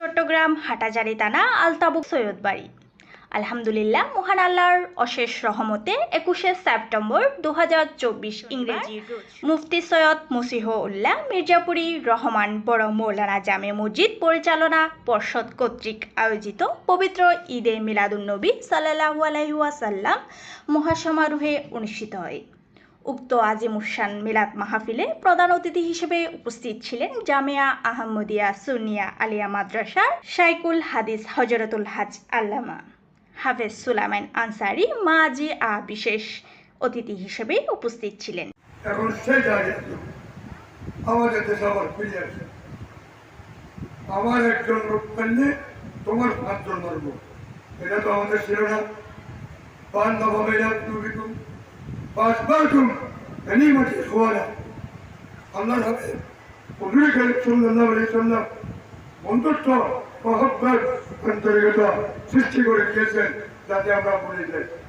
চট্টগ্রাম, হাটাজারি তানা আলতাবু সৈয়দ বাড়ি আলহামদুলিল্লাহ, মহান আল্লাহর অশেষ রহমতে একুশে সেপ্টেম্বর দু ইংরেজি রোজ মুফতি সৈয়দ মুসিহ উল্লাহ মির্জাপুরি রহমান বড় মৌলানা জামে মসজিদ পরিচালনা পর্ষদ কর্তৃক আয়োজিত পবিত্র ঈদে মিলাদুন্নবী সাল্লাহু আলহিউসাল্লাম মহাসমারোহে অনুষ্ঠিত হয়। উক্ত আজিমুসান মিলাদ মাহফিলে প্রধান অতিথি হিসেবে উপস্থিত ছিলেন জামিয়া আহমদিয়া সুনিয়া আলিয়া মাদ্রাসার শাইকুল হাদিস হজরতুল হাজ আল্লামা হাফেজ সুলাইমান আনসারি মাজি আ বিশেষ অতিথি হিসেবে উপস্থিত ছিলেন। এখন সেই আমাদের দেশে আবার ফিরে আসে। আমার একজন লোক পেলে তোমার পাঁচজন এটা তো আমাদের পাঁচ বারকুম এনি মাটি খোয়ালা আল্লাহ হবে হুজুর করিম সাল্লাল্লাহু আলাইহি সাল্লাম বন্ধুত্ব মহব্বত আন্তরিকতা সৃষ্টি করে দিয়েছেন যাতে আমরা বলে যাই জনগণের সুবহানাল্লাহ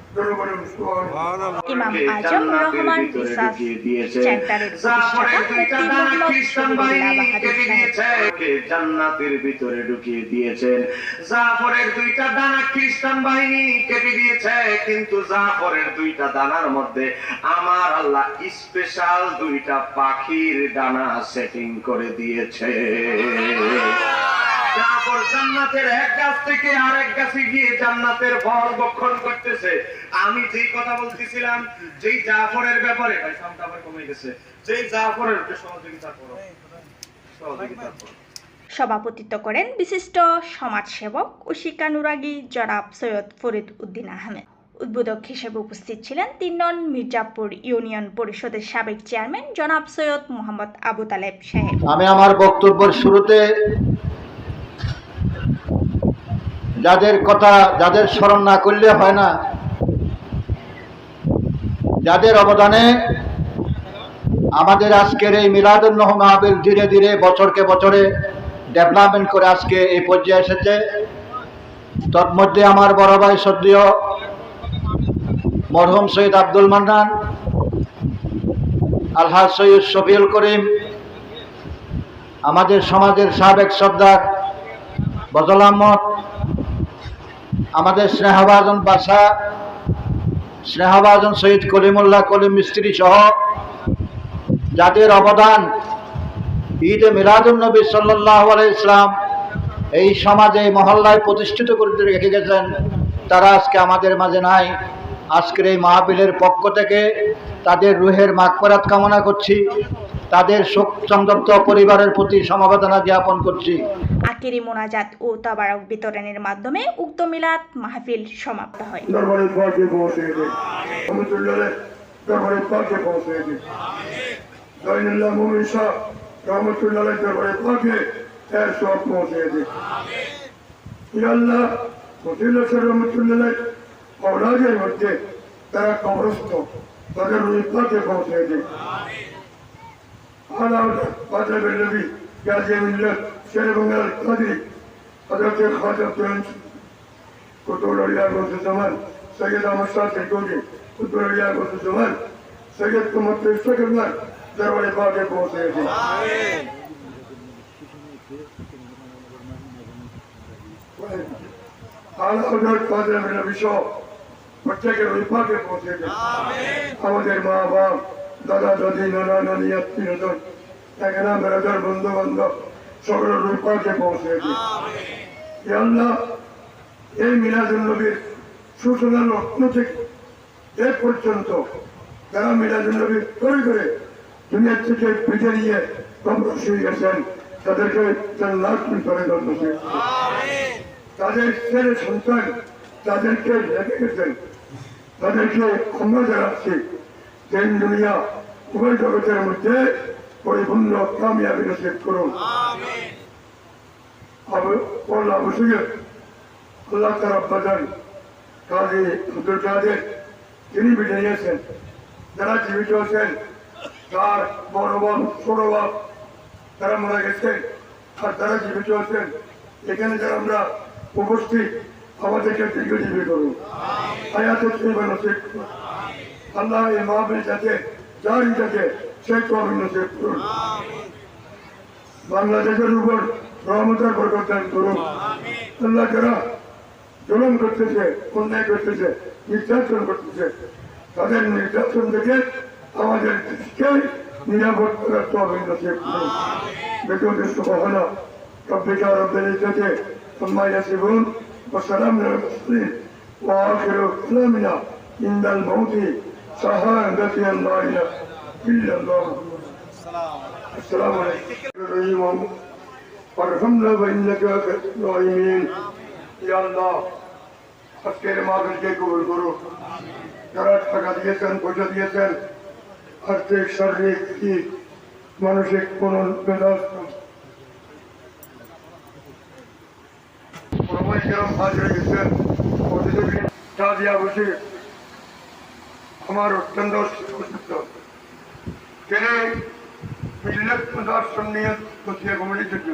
ইমাম আজম রহমান জান্নাতের ভিতরে ঢুকিয়ে দিয়েছেন। জাফরের দুইটা দানা খ্রিস্টান বাহিনী কেটে দিয়েছে কিন্তু জাফরের দুইটা দানার মধ্যে আমার আল্লাহ স্পেশাল দুইটা পাখির দানা সেটিং করে দিয়েছে। জান্নাতের এক গাছ থেকে আরেক গাছে গিয়ে জান্নাতের ফল বক্ষণ করতেছে। আমি যেই কথা বলতেছিলাম যেই জাফরের ব্যাপারে ভাই আবার কমে গেছে। যেই জাফরের সহযোগিতা করো। সহযোগিতা করো। সভাপতিত্ব করেন বিশিষ্ট সমাজসেবক ও শিক্ষানুরাগী জনাব সৈয়দ ফরিদ উদ্দিন আহমেদ। উদ্বোধক হিসেবে উপস্থিত ছিলেন তিন নন মির্জাপুর ইউনিয়ন পরিষদের সাবেক চেয়ারম্যান জনাব সৈয়দ মোহাম্মদ আবু তালেব সাহেব। আমি আমার বক্তব্যের শুরুতে যাদের কথা, যাদের স্মরণ না করলে হয় না। যাদের অবদানে আমাদের আজকের এই মিলাদুল মাহবিল ধীরে ধীরে বছরকে বছরে ডেভেলপমেন্ট করে আজকে এই পর্যায়ে এসেছে। তন্মধ্যে আমার বড় ভাই সদ্যীয় মরহুম সৈয়দ আব্দুল মান্নান, আলহাজ সৈয়দ শফিউল করিম, আমাদের সমাজের সাবেক সর্দার বজল আহমদ আমাদের স্নেহভাজন বাসা স্নেহভাজন শহীদ কলিমুল্লাহ কলিম মিস্ত্রি সহ যাদের অবদান ঈদে মিলাদুল নবী সাল্লাহ ইসলাম এই সমাজে মহল্লায় প্রতিষ্ঠিত করে রেখে গেছেন, তারা আজকে আমাদের মাঝে নাই। আজকের এই মাহবিলের পক্ষ থেকে তাদের রুহের মাগপরাত কামনা করছি। তাদের শোক সন্তপ্ত পরিবারের প্রতি সমবেদনা জ্ঞাপন করছি। আকিরি মোনাজাত ও তাবারক বিতরণের মাধ্যমে উক্ত মিলাদ মাহফিল সমাপ্ত হয়। তারা কবরস্থ। তাদের রুই পৌঁছে দে Allah'ın Hazreti Mevlevi, Gazi Millet, Şerif Ömer Kadir, Hazreti Hazret Dönç, Kutulur Yer Bozdu Zaman, Seyyid Amasar Tekodi, Kutulur Yer Bozdu Zaman, Seyyid Kumat Tevse Kırlar, Zervali Fatih Boğazı'ydı. Amin. Hala Hazret Hazreti Mevlevi Şah, প্রত্যেকের বিপাকে পৌঁছে দেয় আমাদের মা বাপ দাদা দাদি নানা নানি আত্মীয় এখানে বেড়াদার বন্ধু বান্ধব সকলের পাকে পৌঁছে হে আল্লাহ এই মিলাদুল নবীর সূচনা রত্ন থেকে এ পর্যন্ত যারা মিলাদুল নবী তৈরি করে দুনিয়ার থেকে পিঠে নিয়ে কবর শুয়ে গেছেন তাদেরকে জান্নাত করে দণ্ডছে তাদের ছেলে সন্তান তাদেরকে রেখে গেছেন তাদেরকে ক্ষমা জানাচ্ছি। দিন দুনিয়া উভয় জগতের মধ্যে পরিপূর্ণ কামিয়াবি নসিব করুন। আল্লাহ মুসিগের আল্লাহ তার আব্বাজান কাজী আব্দুল কাদের তিনি বেঁচে নিয়েছেন, যারা জীবিত আছেন, তার বড় বাপ ছোট বাপ তারা মারা গেছেন, আর তারা জীবিত আছেন, এখানে যারা আমরা উপস্থিত, আমাদেরকে দীর্ঘজীবী করুন। আয়াতে তৈবা নসিব করুন আল্লাহ এই মাহবিল যাতে, জারি থাকে সেই কবি নসিব করুন বাংলাদেশের উপর রহমতের বরকত দান করুন আল্লাহ যারা জুলুম করতেছে অন্যায় করতেছে নির্যাতন করতেছে তাদের নির্যাতন থেকে আমাদের দেশকে নিরাপদ করার তো অভিনসিব করুন বেতন সুবহানা ربك رب العزة عما يصفون وسلام على المرسلين وآخر كلامنا عند الموت شهادة أن لا إله إلا الله السلام عليكم وارحمنا فإنك الراحمين يا الله আজকের মাহফিলকে কবুল করুন যারা টাকা দিয়েছেন পয়সা দিয়েছেন আর্থিক শারীরিক কি মানসিক কোন মেধাস সবাই কেরম হাজির গেছেন প্রতিযোগী চা দিয়া বসে আমার অত্যন্ত অসুস্থ তিনি মিল্লত দর্শন নিয়ে বসিয়ে ঘুমিয়ে জন্য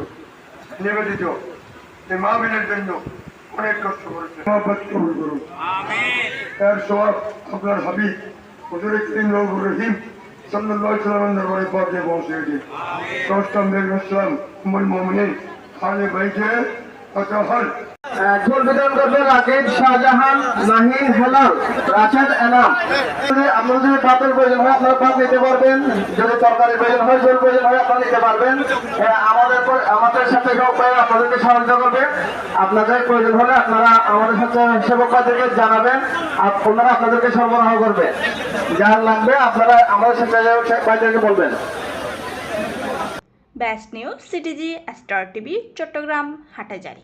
নিবেদিত এই মাহবিলের জন্য অনেক কষ্ট করেছে মহব্বত কবুল করুন এর সবাব আপনার হাবিব হুজুর করিম রহুর রহিম সাল্লাল্লাহু আলাইহি ওয়াসাল্লামের দরবারে পৌঁছে পৌঁছে দিন দোস্তাম ইসলাম উম্মুল মুমিনিন খালে বাইতে শাহজাহান এনাম। আপনার প্রয়োজন হয় আপনারা পারবেন। যদি প্রয়োজন হয় প্রয়োজন হয় আপনারা নিতে পারবেন। এ, আমাদের আমাদের সাথে আপনাদেরকে করবে। আপনাদের প্রয়োজন হলে আপনারা আমাদের সাথে সেবক ভাইদেরকে জানাবেন আর ওনারা আপনাদেরকে সরবরাহ করবে। যা লাগবে আপনারা আমাদের সাথে বলবেন। ব্যাস news CTG star TV Chattogram Hathazari